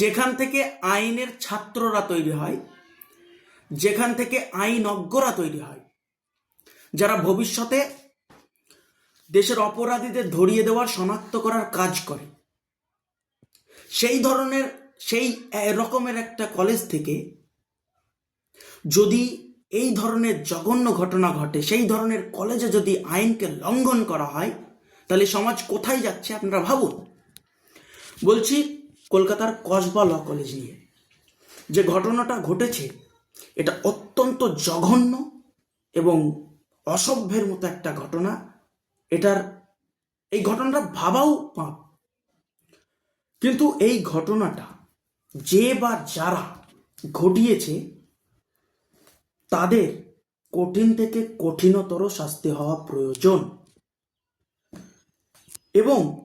যেখান থেকে আইনের ছাত্ররা তৈরি হয়, যেখান থেকে আইনজ্ঞরা তৈরি হয়, যারা ভবিষ্যতে দেশের অপরাধীদের ধরিয়ে দেওয়ার শনাক্ত করার কাজ করে। সেই ধরনের, সেই রকমের একটা কলেজ থেকে যদি এই ধরনের জঘন্য ঘটনা ঘটে, সেই ধরনের কলেজে যদি আইনকে লঙ্ঘন করা হয়, তাহলে সমাজ কোথায় যাচ্ছে আপনারা ভাবুন। বলছি কলকাতার কসবা ল কলেজ নিয়ে। যে ঘটনাটা ঘটেছে, এটা অত্যন্ত জঘন্য এবং অসভ্যের মতো একটা ঘটনা। এটার, এই ঘটনাটা ভাবাও পাপ কিন্তু এই ঘটনাটা যে বা যারা ঘটিয়েছে, তাদের কঠিন থেকে কঠিনতর শাস্তি হওয়া প্রয়োজন। এবং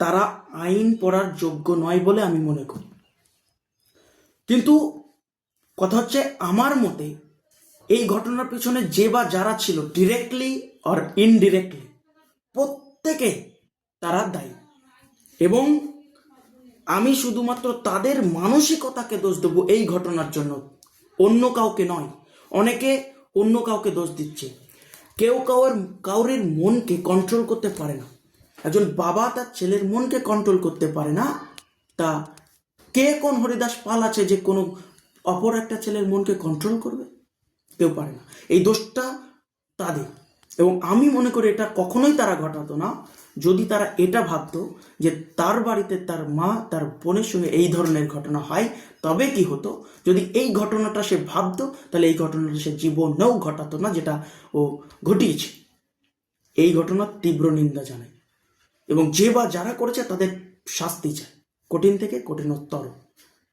তারা আইন পড়ার যোগ্য নয় বলে আমি মনে করি। কিন্তু কথা হচ্ছে আমার মতে এই ঘটনার পিছনে যে বা যারা ছিল ডিরেক্টলি অর ইনডিরেক্টলি প্রত্যেকে তারা দায়ী। এবং আমি শুধুমাত্র তাদের মানসিকতাকে দোষ দেবো এই ঘটনার জন্য। অন্য কাউকে নয়, অনেকে অন্য কাউকে দোষ দিচ্ছে। কেউ কাউর, কাউরের মনকে কন্ট্রোল করতে পারে না। একজন বাবা তার ছেলের মনকে কন্ট্রোল করতে পারে না। তা কে কোন হরিদাস পাল আছে যে কোনো অপর একটা ছেলের মনকে কন্ট্রোল করবে? কেউ পারে না। এই দোষটা তাদের। এবং আমি মনে করি এটা কখনোই তারা ঘটাতো না। যদি তারা এটা ভাবতো যে তার বাড়িতে তার মা, তার বোনের সঙ্গে এই ধরনের ঘটনা হয়, তবে কি হতো? যদি এই ঘটনাটা সে ভাবতো, তাহলে এই ঘটনাটা সে জীবনেও ঘটাতো না, যেটা ও ঘটিয়েছে। এই ঘটনার তীব্র নিন্দা জানাই। এবং যে বা যারা করেছে তাদের শাস্তি চায়। কঠিন থেকে কঠিনতর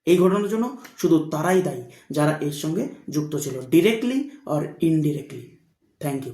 এই ঘটনার জন্য শুধু তারাই দায়ী যারা এর সঙ্গে যুক্ত ছিল ডিরেক্টলি আর ইনডিরেক্টলি থ্যাংক ইউ